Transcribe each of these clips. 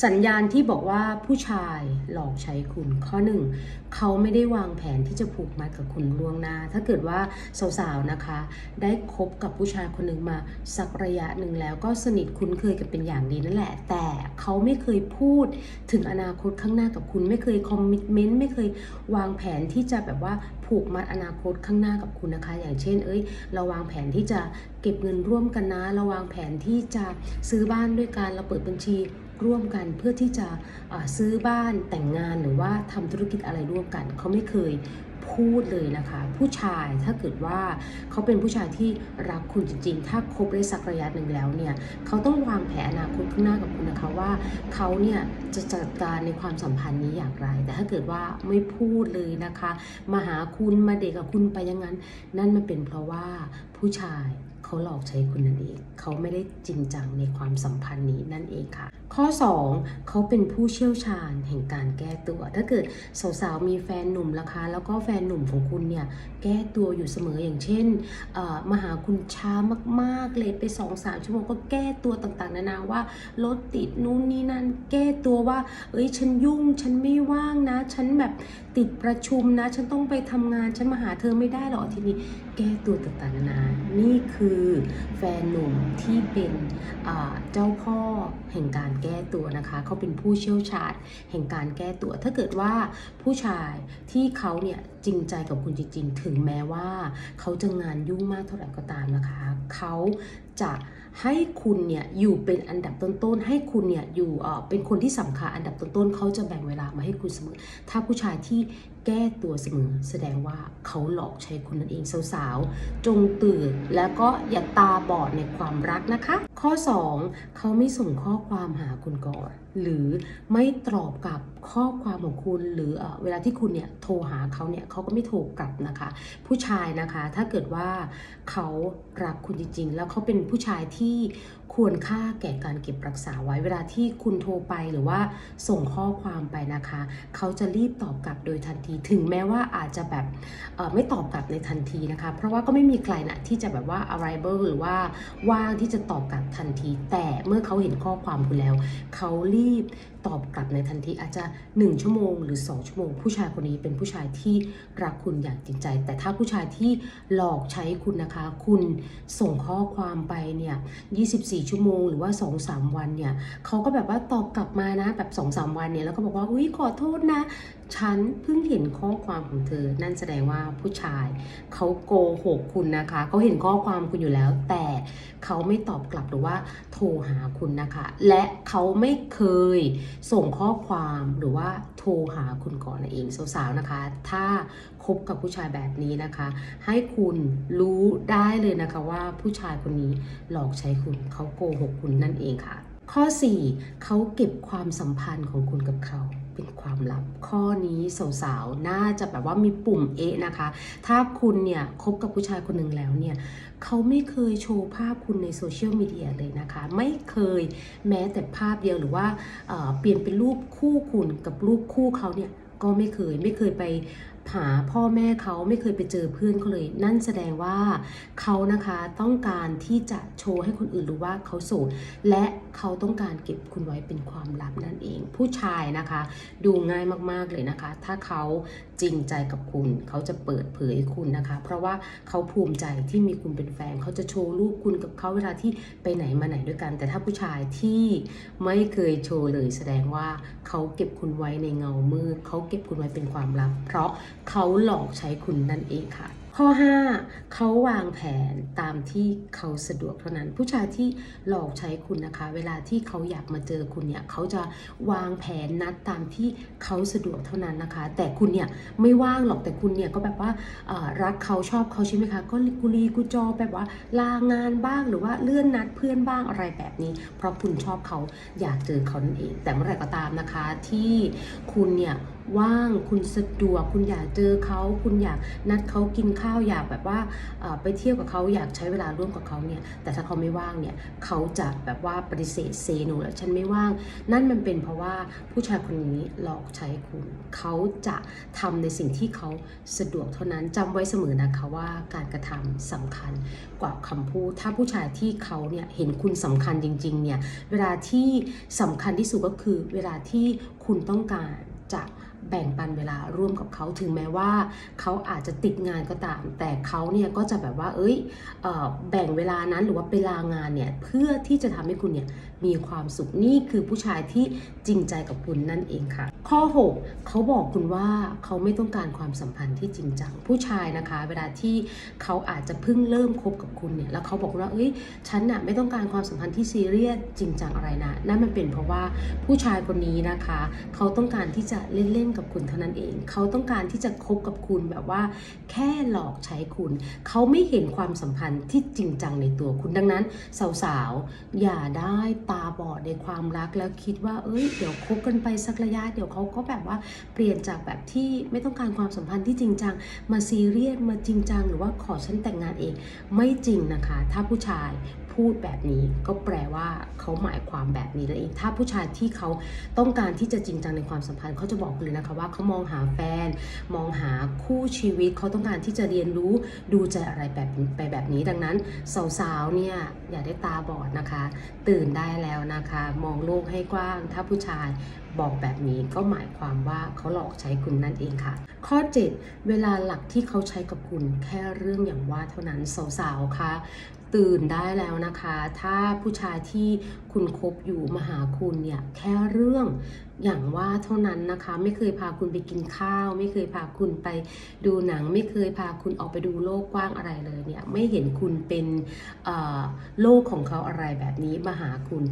สัญญาณที่บอกว่าผู้ชายหลอกใช้คุณข้อหนึ่งเขาไม่ได้วางแผนที่จะผูกมัดกับคุณล่วงหน้า ถ้าเกิดว่าสาวๆนะคะ ได้คบกับผู้ชายคนหนึ่งมาสักระยะหนึ่งแล้วก็สนิทคุ้นเคยกันเป็นอย่างดีนั่นแหละ แต่เขาไม่เคยพูดถึงอนาคตข้างหน้ากับคุณไม่เคยคอมมิชเมนต์ไม่เคยวางแผนที่จะแบบว่าผูกมัดอนาคตข้างหน้ากับคุณนะคะ อย่างเช่น เอ้ย เราวางแผนที่จะเก็บเงินร่วมกันนะ เราวางแผนที่จะซื้อบ้านด้วยกันเราเปิดบัญชี ร่วมกันเพื่อที่จะซื้อบ้านแต่งงานหรือว่าทำธุรกิจอะไรร่วมกัน เขาไม่เคยพูดเลยนะคะ ผู้ชายถ้าเกิดว่าเขาเป็นผู้ชายที่รักคุณจริงๆ ถ้าคบได้สักระยะหนึ่งแล้วเนี่ยเขาต้องวางแผนอนาคตข้างหน้ากับคุณนะคะว่าเขาเนี่ยจะจัดการในความสัมพันธ์นี้อย่างไร แต่ถ้าเกิดว่าไม่พูดเลยนะคะ มาหาคุณมาเด็กกับคุณไปอยังงั้น นั่นมันเป็นเพราะว่าผู้ชาย เขาหลอกใช้คุณนั่นเอง เขาไม่ได้จริงจังในความสัมพันธ์นี้นั่นเองค่ะ ข้อ 2 เขาเป็นผู้เชี่ยวชาญแห่งการแก้ตัว ถ้าเกิดสาวๆมีแฟนหนุ่มนะคะแล้วก็แฟนหนุ่มของคุณเนี่ยแก้ตัวอยู่เสมออย่างเช่นมาหาคุณช้ามากๆเลยไป2อสามชั่วโมงก็แก้ตัวต่างๆนานาว่ารถติดนู่นนี่นั่นแก้ตัวว่า เอ้ยฉันยุ่งฉันไม่ว่างนะ ฉันแบบติดประชุมนะ ฉันต้องไปทำงานฉันมาหาเธอไม่ได้หรอกทีนี้แก้ตัวต่างๆนานานี่คือแฟนหนุ่มที่เป็นเจ้าพ่อแห่งการแก้ตัวนะคะเขาเป็นผู้เชี่ยวชาญแห่งการแก้ตัว ถ้าเกิดว่าผู้ชายที่เขาเนี่ยจริงใจกับคุณจริง ๆ ถึงแม้ว่าเขาจะงานยุ่งมากเท่าไหร่ก็ตามนะคะเขาจะให้คุณเนี่ยอยู่เป็นอันดับต้นๆ ให้คุณเนี่ยอยู่เป็นคนที่สำคัญอันดับต้นๆ เขาจะแบ่งเวลามาให้คุณเสมอ ถ้าผู้ชายที่แก้ตัวเสมอ แสดงว่าเขาหลอกใช้คุณนั่นเองสาวๆ จงตื่นแล้วก็อย่าตาบอดในความรักนะคะ ข้อ 2 เขาไม่ส่งข้อความหาคุณก่อนหรือไม่ตอบกลับข้อความของคุณหรือเวลาที่คุณเนี่ยโทรหาเขาเนี่ยเขาก็ไม่โทรกลับนะคะ ผู้ชายนะคะถ้าเกิดว่าเขารักคุณจริงๆ แล้วเขาเป็นผู้ชายที่ควรค่าแก่การเก็บรักษาไว้เวลาที่คุณโทรไปหรือว่าส่งข้อความไปนะคะ เขาจะรีบตอบกลับโดยทันทีถึงแม้ว่าอาจจะแบบไม่ตอบกลับในทันทีนะคะ เพราะว่าก็ไม่มีใครนะที่จะแบบว่า arrival หรือว่าว่างที่จะตอบกลับทันที แต่เมื่อเขาเห็นข้อความคุณแล้วเขารีบ deep ตอบกลับในทันทีอาจจะ 1 ชั่วโมงหรือ 2 ชั่วโมง ผู้ชายคนนี้เป็นผู้ชายที่รักคุณอย่างจริงใจ แต่ถ้าผู้ชายที่หลอกใช้คุณนะคะ คุณส่งข้อความไปเนี่ย24 ชั่วโมงหรือว่า 2-3 วันเนี่ยเขาก็แบบว่าตอบกลับมานะแบบ 2-3 วันเนี่ยแล้วก็บอกว่าอุ้ยขอโทษนะ ฉันเพิ่งเห็นข้อความของเธอ นั่นแสดงว่าผู้ชายเขาโกหกคุณนะคะเขาเห็นข้อความคุณอยู่แล้ว แต่เขาไม่ตอบกลับหรือว่าโทรหาคุณนะคะ และเขาไม่เคยส่งข้อความหรือว่าโทรหาคุณก่อนเองสาวๆนะคะ ถ้าคบกับผู้ชายแบบนี้นะคะ ให้คุณรู้ได้เลยนะคะว่าผู้ชายคนนี้หลอกใช้คุณเขาโกหกคุณนั่นเองค่ะ ข้อ 4เขาเก็บความสัมพันธ์ของคุณกับเขา เป็นความลับข้อนี้สาวๆ น่าจะแบบว่ามีปุ่มเอะนะคะ ถ้าคุณเนี่ยคบกับผู้ชายคนหนึ่งแล้วเนี่ยเขาไม่เคยโชว์ภาพคุณในโซเชียลมีเดียเลยนะคะ ไม่เคยแม้แต่ภาพเดียวหรือว่าเอ่อเปลี่ยนเป็นรูปคู่คุณกับรูปคู่เขาเนี่ยก็ไม่เคยไม่เคยไป หาพ่อแม่เขาไม่เคยไปเจอเพื่อนเขาเลย นั่นแสดงว่าเขานะคะต้องการที่จะโชว์ให้คนอื่นรู้ว่าเขาโสดและเขาต้องการเก็บคุณไว้เป็นความลับนั่นเอง ผู้ชายนะคะ ดูง่ายมากๆเลยนะคะ ถ้าเขาจริงใจกับคุณ เขาจะเปิดเผยคุณนะคะ เพราะว่าเขาภูมิใจที่มีคุณเป็นแฟนเขาจะโชว์รูปคุณกับเขาเวลาที่ไปไหนมาไหนด้วยกัน แต่ถ้าผู้ชายที่ไม่เคยโชว์เลย แสดงว่าเขาเก็บคุณไว้ในเงามืดเขาเก็บคุณไว้เป็นความลับ เพราะเขาหลอกใช้คุณนั่นเองค่ะ ข้อ 5 เขาวางแผนตามที่เขาสะดวกเท่านั้น ผู้ชายที่หลอกใช้คุณนะคะ เวลาที่เขาอยากมาเจอคุณเนี่ยเขาจะวางแผนนัดตามที่เขาสะดวกเท่านั้นนะคะ แต่คุณเนี่ยไม่ว่างหรอกแต่คุณเนี่ยก็แบบว่ารักเขาชอบเขาใช่ไหมคะก็กุลีกุจอแบบว่าลางานบ้างหรือว่าเลื่อนนัดเพื่อนบ้างอะไรแบบนี้ เพราะคุณชอบเขาอยากเจอเขานั่นเอง แต่เมื่อไหร่ก็ตามนะคะที่คุณเนี่ยว่างคุณสะดวก คุณอยากเจอเขา คุณอยากนัดเขากินข้าวอยากแบบว่าไปเที่ยวกับเขาอยากใช้เวลาร่วมกับเขาเนี่ยแต่ถ้าเขาไม่ว่างเนี่ยเขาจะแบบว่าปฏิเสธเซโนแล้วฉันไม่ว่าง นั่นมันเป็นเพราะว่าผู้ชายคนนี้หลอกใช้คุณเขาจะทำในสิ่งที่เขาสะดวกเท่านั้นจำไว้เสมอนะคะว่าการกระทำสำคัญกว่าคำพูด ถ้าผู้ชายที่เขาเนี่ยเห็นคุณสำคัญจริงๆเนี่ยเวลาที่สำคัญที่สุดก็คือเวลาที่คุณต้องการจะ แบ่งปันเวลาร่วมกับเขาถึงแม้ว่าเขาอาจจะติดงานก็ตาม แต่เขาเนี่ยก็จะแบบว่า เอ้ยอแบ่งเวลานั้นหรือว่าไปลางานเนี่ยเพื่อที่จะทำให้คุณเนี่ยมีความสุขนี่คือผู้ชายที่จริงใจกับคุณนั่นเองค่ะ ข้อ 6 เขาบอกคุณว่าเขาไม่ต้องการความสัมพันธ์ที่จริงจังผู้ชายนะคะ เวลาที่เขาอาจจะเพิ่งเริ่มคบกับคุณเนี่ยแล้วเขาบอกว่าเอ้ยฉันน่ะไม่ต้องการความสัมพันธ์ที่ซีเรียสจริงจังอะไรนะนั่นมันเป็นเพราะว่าผู้ชายคนนี้นะคะ เขาต้องการที่จะเล่นๆกับคุณเท่านั้นเอง เขาต้องการที่จะคบกับคุณแบบว่า แค่หลอกใช้คุณ เขาไม่เห็นความสัมพันธ์ที่จริงจังในตัวคุณดังนั้น สาวๆ อย่าได้ตาบอดในความรักแล้วคิดว่า เอ้ย เดี๋ยวคบกันไปสักระยะ เดี๋ยวเขาก็แบบว่าเปลี่ยนจากแบบที่ไม่ต้องการความสัมพันธ์ที่จริงจัง มาซีเรียส มาจริงจัง หรือว่าขอฉันแต่งงานเอง ไม่จริงนะคะ ถ้าผู้ชายพูดแบบนี้ก็แปลว่าเขาหมายความแบบนี้นั่นเอง ถ้าผู้ชายที่เขาต้องการที่จะจริงจังในความสัมพันธ์เขาจะบอกเลยนะคะว่าเขามองหาแฟน มองหาคู่ชีวิตเขาต้องการที่จะเรียนรู้ดูใจอะไรแบบไปแบบนี้ดังนั้น สาวๆเนี่ยอย่าได้ตาบอดนะคะ ตื่นได้แล้วนะคะ มองโลกให้กว้าง ถ้าผู้ชายบอกแบบนี้ก็หมายความว่าเขาหลอกใช้คุณนั่นเองค่ะ ข้อ 7 เวลาหลักที่เขาใช้กับคุณแค่เรื่องอย่างว่าเท่านั้นสาวๆคะตื่นได้แล้วนะคะ ถ้าผู้ชายที่คุณคบอยู่มาหาคุณเนี่ยแค่เรื่องอย่างว่าเท่านั้นนะคะ ไม่เคยพาคุณไปกินข้าว ไม่เคยพาคุณไปดูหนัง ไม่เคยพาคุณออกไปดูโลกกว้างอะไรเลยเนี่ยไม่เห็นคุณเป็นโลกของเขาอะไรแบบนี้มาหาคุณ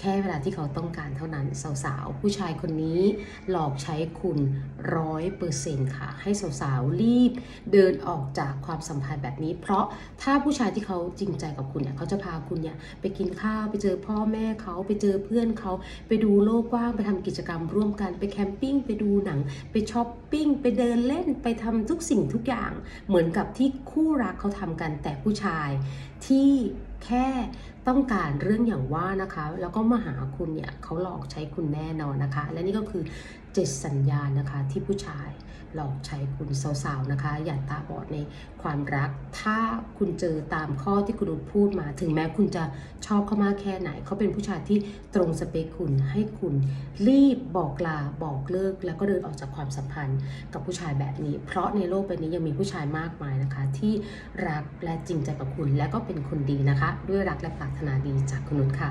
แค่เวลาที่เขาต้องการเท่านั้นสาวๆ ผู้ชายคนนี้หลอกใช้คุณร้อยเปอร์เซ็นต์ค่ะ ให้สาวๆ รีบเดินออกจากความสัมพันธ์แบบนี้ เพราะถ้าผู้ชายที่เขาจริงใจกับคุณเนี่ยเขาจะพาคุณเนี่ยไปกินข้าวไปเจอพ่อแม่เขาไปเจอเพื่อนเขาไปดูโลกกว้างไปทำกิจกรรมร่วมกันไปแคมปิ้งไปดูหนัง ไปช้อปปิ้งไปเดินเล่นไปทำทุกสิ่งทุกอย่าง เหมือนกับที่คู่รักเขาทำกันแต่ผู้ชายที่แค่ต้องการเรื่องอย่างว่านะคะ แล้วก็มาหาคุณเนี่ยเขาหลอกใช้คุณแน่นอนนะคะ และนี่ก็คือเจ็ดสัญญาณนะคะที่ผู้ชายหลอกใช้คุณสาวๆนะคะ อย่าตาบอดในความรัก ถ้าคุณเจอตามข้อที่คุณพูดมา ถึงแม้คุณจะชอบเขามากแค่ไหน เขาเป็นผู้ชายที่ตรงสเปคคุณให้คุณรีบบอกลาบอกเลิก แล้วก็เดินออกจากความสัมพันธ์กับผู้ชายแบบนี้ เพราะในโลกใบนี้ยังมีผู้ชายมากมายนะคะ ที่รักและจริงใจกับคุณและก็เป็นคนดีนะคะ ด้วยรักและปรารถนาดีจากคุณนุชค่ะ